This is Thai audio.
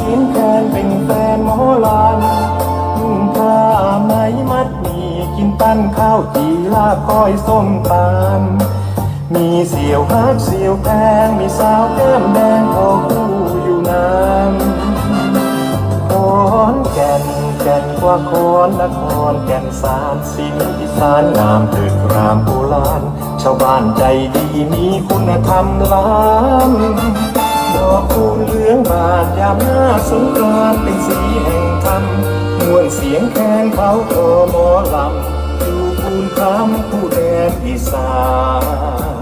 สินแคนเป็นแฟนหมอลันนุ่งผ้าไหมมัดมีกินตั้นข้าวจีลาบก้อยส้มตาลมีเสียวฮักเสียวแพงมีสาวแก้มแดงพอคู่อยู่นานคอนแก่นแก่นกว่าคอนนครแก่นสารสินอีสานงามเถิรามโบราณชาวบ้านใจดีมีคุณธรรมล้ำดอกบัว บาดยามหน้าสงกรานเป็นสีแห่งธรรมมวลเสียงแคนเขาโอหมอลำดูคูณคำผู้แดนอีสาน